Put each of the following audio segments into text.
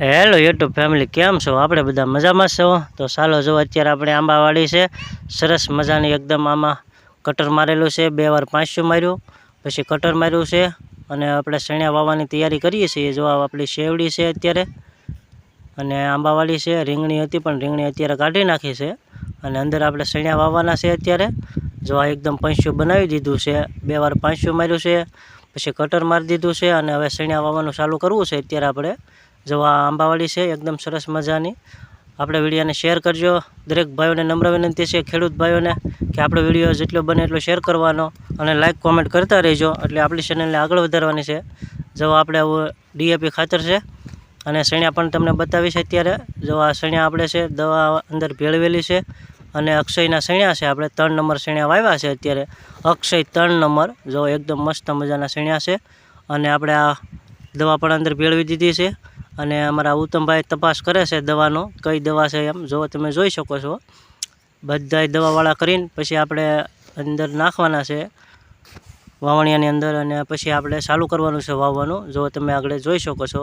Hello YouTube family કેમ છો? આપણે બધા મજામાં છો? તો ચાલો જો, અત્યારે આપણે આંબાવાડી છે. સરસ મજાની એકદમ આમાં કટર મારેલું છે. બે વાર પાંચસો માર્યું, પછી કટર માર્યું છે. અને આપણે સણિયા વાવવાની તૈયારી કરીએ છીએ. જો આપણી શેવડી છે અત્યારે. અને આંબાવાડી છે, રીંગણી હતી, પણ રીંગણી અત્યારે કાઢી નાખી છે. અને અંદર આપણે સણિયા વાવવાના છે અત્યારે. જો, આ એકદમ પંચ્યું બનાવી દીધું છે. બે વાર પાંચસો માર્યું છે, પછી કટર મારી દીધું છે. અને હવે સણિયા વાવવાનું ચાલુ કરવું છે અત્યારે આપણે. જો આ આંબાવાડી છે, એકદમ સરસ મજાની. આપણે વિડીયોને શેર કરજો. દરેક ભાઈઓને નમ્ર વિનંતી છે, ખેડૂત ભાઈઓને, કે આપણો વીડિયો જેટલો બને એટલો શેર કરવાનો અને લાઇક કોમેન્ટ કરતા રહેજો. એટલે આપણી ચેનલને આગળ વધારવાની છે. જો આપણે આવું ડીએપી ખાતર છે, અને સણિયા પણ તમને બતાવી છે અત્યારે. જો આ સણિયા આપણે છે, દવા અંદર ભેળવેલી છે, અને અક્ષયના સણિયા છે. આપણે ત્રણ નંબર સણિયા વાવ્યા છે અત્યારે. અક્ષય ત્રણ નંબર. જો એકદમ મસ્ત મજાના સણિયા છે. અને આપણે આ દવા પણ અંદર ભેળવી દીધી છે. અને અમારા ઉત્તમભાઈ તપાસ કરે છે દવાનો, કઈ દવા છે એમ જો તમે જોઈ શકો છો. બધાય દવાવાળા કરીને પછી આપણે અંદર નાખવાના છે વાવણિયાની અંદર અને પછી આપણે ચાલુ કરવાનું છે વાવવાનું. જો તમે આગળ જોઈ શકો છો.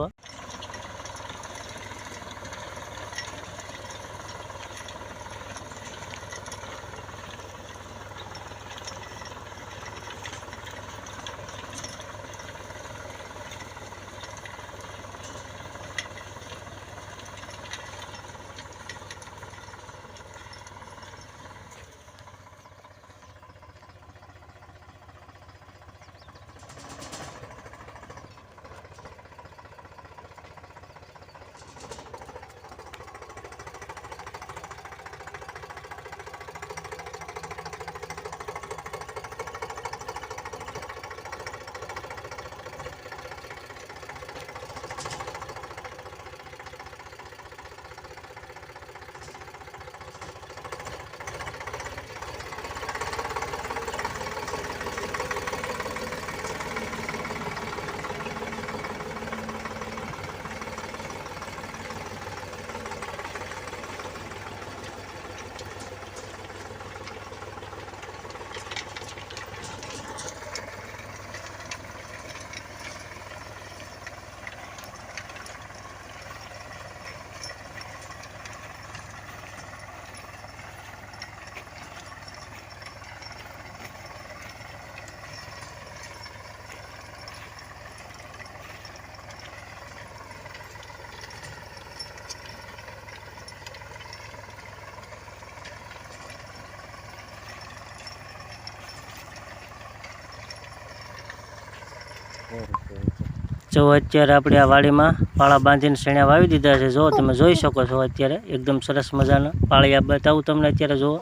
જો અત્યારે આપણે આ વાડીમાં પાળા બાંધીને શેણા વાવી દીધા છે, જો તમે જોઈ શકો છો અત્યારે, એકદમ સરસ મજાના પાળિયા બતાવું તમને અત્યારે જુઓ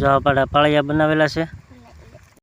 જો આ પાળા પાળિયા બનાવેલા છે.